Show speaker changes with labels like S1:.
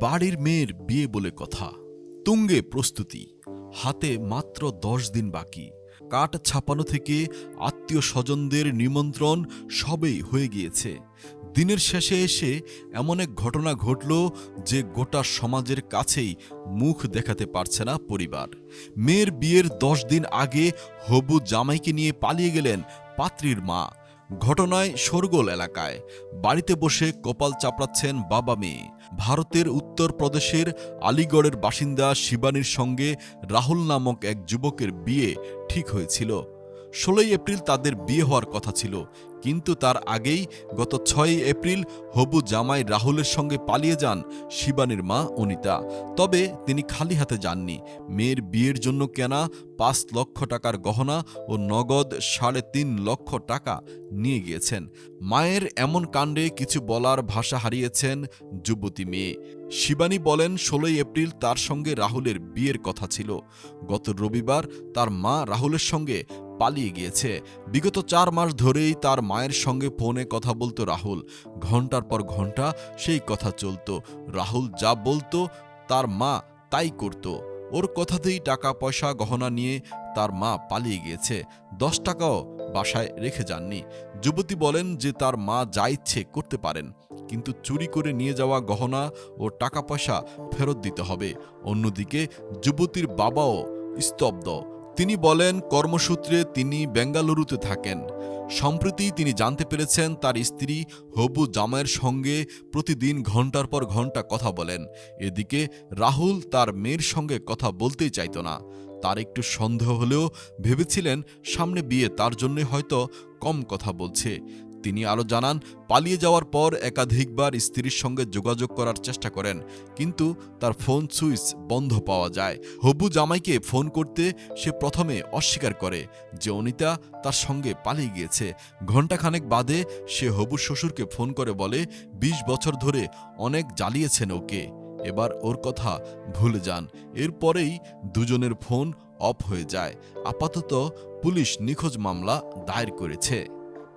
S1: বাড়ির মেয়ের বিয়ে বলে কথা। তুঙ্গে প্রস্তুতি। হাতে মাত্র দশ দিন বাকি। কাঠ ছাপানো থেকে আত্মীয় স্বজনদের নিমন্ত্রণ সবেই হয়ে গিয়েছে। দিনের শেষে এসে এমন এক ঘটনা ঘটল যে গোটা সমাজের কাছেই মুখ দেখাতে পারছে না পরিবার। মেয়ের বিয়ের দশ দিন আগে হবু জামাইকে নিয়ে পালিয়ে গেলেন পাত্রীর মা। ঘটনায় শোরগোল এলাকায়। বাড়িতে বসে কপাল চাপড়াচ্ছেন বাবা মেয়ে। ভারতের উত্তর প্রদেশের আলিগড়ের বাসিন্দা শিবানীর সঙ্গে রাহুল নামক এক যুবকের বিয়ে ঠিক হয়েছিল। ষোলোই এপ্রিল তাদের বিয়ে হওয়ার কথা ছিল। কিন্তু তার আগেই গত ছয়ই এপ্রিল হবু জামাই রাহুলের সঙ্গে পালিয়ে যান শিবানীর মা অনিতা। তবে তিনি খালি হাতে যাননি। মেয়ের বিয়ের জন্য কেনা পাঁচ লক্ষ টাকার গহনা ও নগদ সাড়ে তিন লক্ষ টাকা নিয়ে গিয়েছেন। মায়ের এমন কাণ্ডে কিছু বলার ভাষা হারিয়েছেন যুবতী মেয়ে। শিবানী বলেন, ষোলোই এপ্রিল তার সঙ্গে রাহুলের বিয়ের কথা ছিল। গত রবিবার তার মা রাহুলের সঙ্গে পালিয়ে গিয়েছে। বিগত চার মাস ধরেই তার মায়ের সঙ্গে ফোনে কথা বলতো রাহুল। ঘণ্টার পর ঘণ্টা সেই কথা চলতো। রাহুল যা বলতো, তার মা তাই করত। ওর কথাতেই টাকা, পয়সা, গহনা নিয়ে তার মা পালিয়ে গিয়েছে। দশ টাকাও বাসায় রেখে যাননি। যুবতী বলেন যে তার মা যা ইচ্ছে করতে পারেন। কিন্তু চুরি করে নিয়ে যাওয়া গহনা ও টাকা, পয়সা ফেরত দিতে হবে। অন্যদিকে যুবতীর বাবাও স্তব্ধ। তিনি বলেন, কর্মসূত্রে তিনি বেঙ্গালুরুতে থাকেন। সম্প্রতি তিনি জানতে পেরেছেন, তার স্ত্রী হবু জামাইয়ের সঙ্গে প্রতিদিন ঘণ্টার পর ঘণ্টা কথা বলেন। এদিকে রাহুল তার মেয়ের সঙ্গে কথা বলতেই চাইত না। তার একটু সন্দেহ হলেও ভেবেছিলেন, সামনে বিয়ে তার জন্য হয়তো কম কথা বলছে। তিনি আরও জানান, পালিয়ে যাওয়ার পর একাধিকবার স্ত্রীর সঙ্গে যোগাযোগ করার চেষ্টা করেন, কিন্তু তার ফোন সুইচ বন্ধ পাওয়া যায়। হবু জামাইকে ফোন করতে সে প্রথমে অস্বীকার করে যে অনিতা তার সঙ্গে পালিয়ে গিয়েছে। ঘণ্টাখানেক বাদে সে হবু শ্বশুরকে ফোন করে বলে ২০ বছর ধরে অনেক জ্বালিয়েছেন ওকে। এবার ওর কথা ভুলে যান। এরপরেই দুজনের ফোন অফ হয়ে যায়। আপাতত পুলিশ নিখোঁজ মামলা দায়ের করেছে।